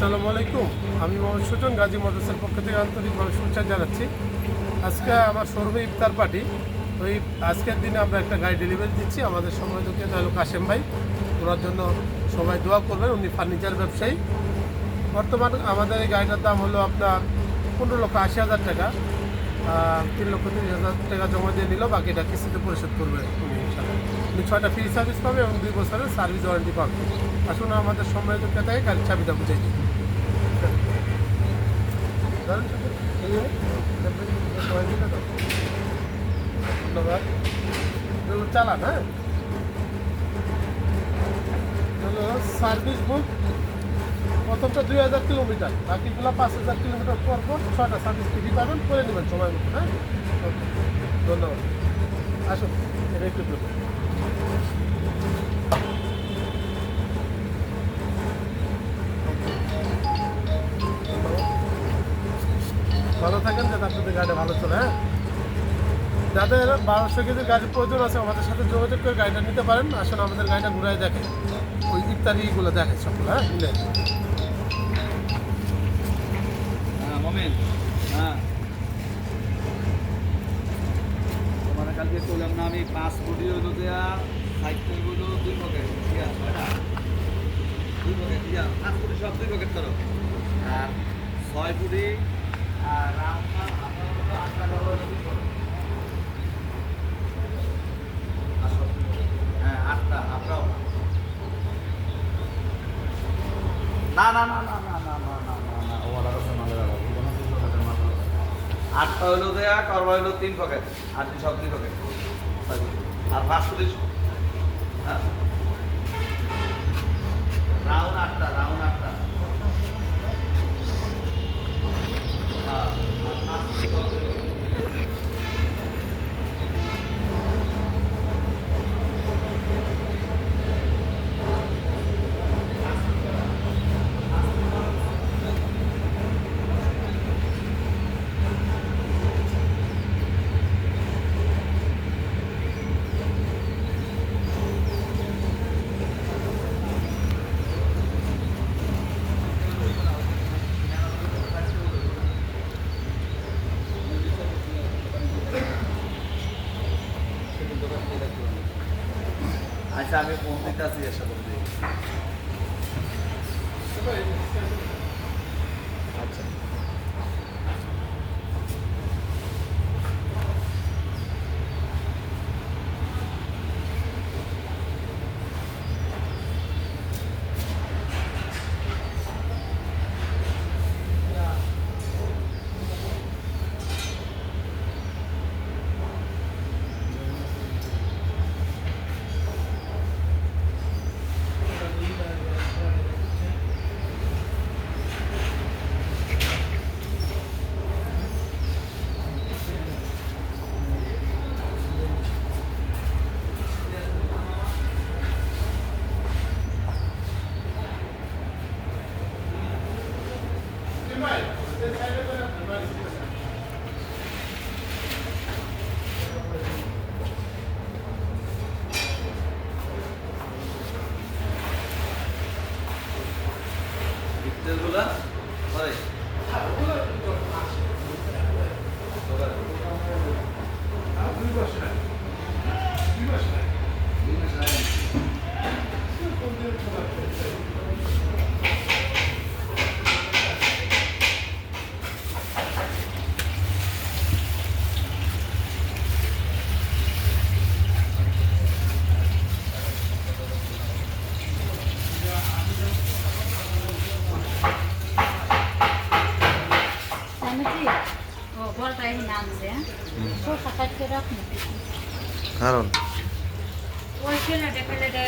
আসসালামু আলাইকুম। আমি মোহাম্মদ সুজন, গাজী মোটরসের পক্ষ থেকে আন্তরিকভাবে শুভেচ্ছা জানাচ্ছি। আজকে আমার শোরুমে ইফতার পার্টি। ওই আজকের দিনে আমরা একটা গাড়ি ডেলিভারি দিচ্ছি। আমাদের সময় দুঃখে হলো কাশেম ভাই, ওনার জন্য সবাই দোয়া করবেন, উনি ফার্নিচার ব্যবসায়ী। বর্তমান আমাদের এই গাড়িটার দাম হলো আপনার পনেরো লক্ষ আশি হাজার টাকা। তিন লক্ষ তিরিশ হাজার টাকা জমা দিয়ে নিল বাকিটা কিস্তিতে পরিশোধ করবে উনি ছয়টা ফ্রি সার্ভিস পাবে এবং দুই বছরের সার্ভিস ওয়ারেন্টি পাবে। আসুন আমাদের সময় সম্মানিত ক্রেতাকে গাড়ির চাবিটা বুঝাই দিই ধরেন, এই যে, সবাই মিলে দাও। ধন্যবাদ। চালান হ্যাঁ সার্ভিস বুক প্রথমটা দুই হাজার কিলোমিটার বাকিগুলো পাঁচ হাজার কিলোমিটার পর পর ছয়টা সার্ভিস ফ্রি পাবেন করে নেবেন সময় মতো হ্যাঁ ধন্যবাদ আসুন এটা একটু ভালো থাকেন, যাতে আপনাদের গাড়িটা ভালো চলে হ্যাঁ? যাদের বারোশো কেজির গাড়ির প্রয়োজন আছে, আমাদের সাথে যোগাযোগ করে গাড়িটা নিতে পারেন। আসলে আমাদের গাড়িটা ঘুরাই দেখে। ওই ইত্যাদিগুলো দেখে সকল হ্যাঁ? মিলে হ্যাঁ হ্যাঁ। কালকে করলাম না, আমি পাঁচ কোটি হইল দেয়া সাইকেলগুলো দুই পকেট ঠিক দুই পকেট ঠিক আছে, পাঁচ কোটি সব দুই পকেট করো আর ছয় কোটি আর রাউন্ড আটটা ডবল দুই পকেট আর সব দুই pocket। হ্যাঁ আটটা আপনাও না না না না না না না না না না ও আলাদা আছে মালের আলাদা কোনো দুই পকেটের মাল আটটা হইল দেয়া করবা হইল তিন পকেট আর দুই সব দুই পকেট আর পাঁচ পুলিশ হ্যাঁ রাউন্ড আটটা রাউন্ড আটটা আচ্ছা আমি ফোন দিতে আসি এসে বলতে তেলগুলা সরি দুই বছর দুই বছর નાખજે શું સખત કે રાખ ને હારો ઓય કે ને ડેકલે ડે